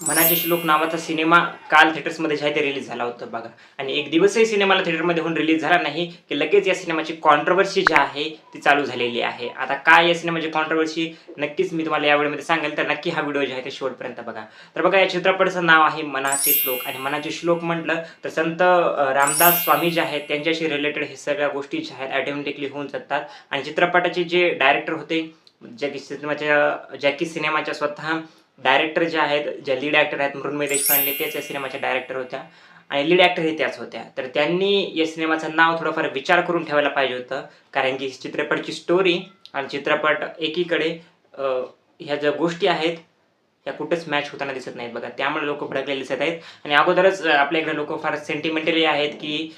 मनाचे श्लोक नावाचा सिनेमा काल थिएटर्समध्ये जे आहे ते रिलीज झाला होता बघा. आणि एक दिवसही सिनेमाला थिएटरमध्ये होऊन रिलीज झाला नाही की लगेच या सिनेमाची कॉन्ट्रोवर्सी जी आहे ती चालू झालेली आहे. आता काय या सिनेमाची कॉन्ट्रवर्सी नक्कीच मी तुम्हाला या वेळेमध्ये सांगेल तर नक्की हा व्हिडिओ जे आहे ते शेवटपर्यंत बघा. तर बघा या चित्रपटाचं नाव आहे मनाचे श्लोक. आणि मनाचे श्लोक म्हटलं तर संत रामदास स्वामी जे आहेत त्यांच्याशी रिलेटेड हे सगळ्या गोष्टी ज्या आहेत ॲटोमॅटिकली होऊन जातात. आणि चित्रपटाचे जे डायरेक्टर होते जॅकी सिनेमाच्या जॅकी सिनेमाच्या स्वतः डायरेक्टर जे आहेत ज्या लीड ॲक्टर आहेत मृण्मय देशपांडे तेच या सिनेमाच्या डायरेक्टर होत्या. आणि लीड ॲक्टर हे त्याच होत्या. तर त्यांनी या सिनेमाचं नाव थोडंफार विचार करून ठेवायला पाहिजे होतं. कारण की चित्रपटची स्टोरी आणि चित्रपट एकीकडे ह्या ज्या गोष्टी आहेत त्या कुठेच मॅच होताना दिसत नाहीत बघा. त्यामुळे लोक भडकलेले दिसत आहेत. आणि अगोदरच आपल्या इकडे लोक फार सेंटिमेंटली आहेत की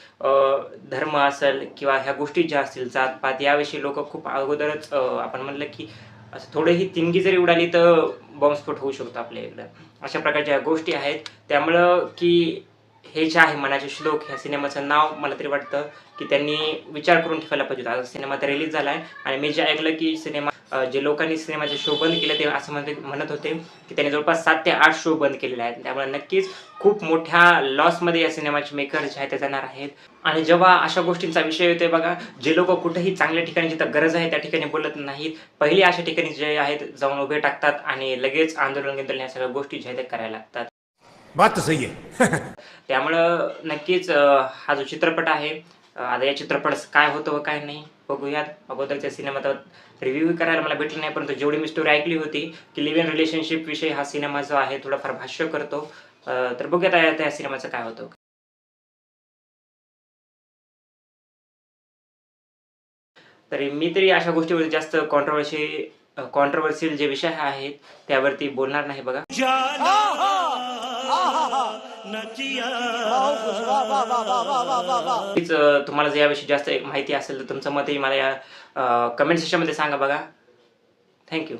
धर्म असेल किंवा ह्या गोष्टी ज्या असतील जातपात याविषयी लोक खूप अगोदरच आपण म्हणलं की असं थोडंही तिंगी जरी उडाली तर बॉम्बस्फोट होऊ शकतो आपल्या इकडं. अशा प्रकारच्या गोष्टी आहेत. त्यामुळं की हे जे आहे मनाचे श्लोक ह्या सिनेमाचं नाव मला तरी वाटतं की त्यांनी विचार करून ठेवायला पाहिजे होता. आता सिनेमा तर रिलीज झाला आहे आणि मी जे ऐकलं की सिनेमा जे लोकांनी सिनेमाचे शो बंद केले ते असं म्हणते म्हणत होते की त्यांनी जवळपास सात ते आठ शो बंद केलेले आहेत. त्यामुळे नक्कीच खूप मोठ्या लॉसमध्ये या सिनेमाचे मेकर जे आहेत ते जाणार आहेत. आणि जेव्हा अशा गोष्टींचा विषय येतोय बघा जे लोक कुठेही चांगल्या ठिकाणी जिथं गरज आहे त्या ठिकाणी बोलत नाहीत. पहिले अशा ठिकाणी जे आहेत जाऊन उभे टाकतात आणि लगेच आंदोलन गिंदोलन ह्या सगळ्या गोष्टी ज्या आहेत त्या करायला लागतात. बात सही है त्यामुळं नक्कीच हा जो चित्रपट आहे आता या चित्रपट काय होतं व काय नाही बघूयात. अगोदरच्या सिनेमात रिव्ह्यू करायला मला भेटलं नाही परंतु जेवढी मी स्टोरी ऐकली होती की लिव्ह इन रिलेशनशिप विषय हा सिनेमा जो आहे थोडाफार भाष्य करतो. तर बघूयात आता त्या सिनेमाचं काय होतं. तरी मी तरी अशा गोष्टीवर जास्त कॉन्ट्रोवर्सी कॉन्ट्रोवर्सियल जे विषय आहेत त्यावरती बोलणार नाही बघा. तुम्हाला जर याविषयी जास्त माहिती असेल तर तुमचं मतही मला या कमेंट सेक्शनमध्ये सांगा बघा. थँक्यू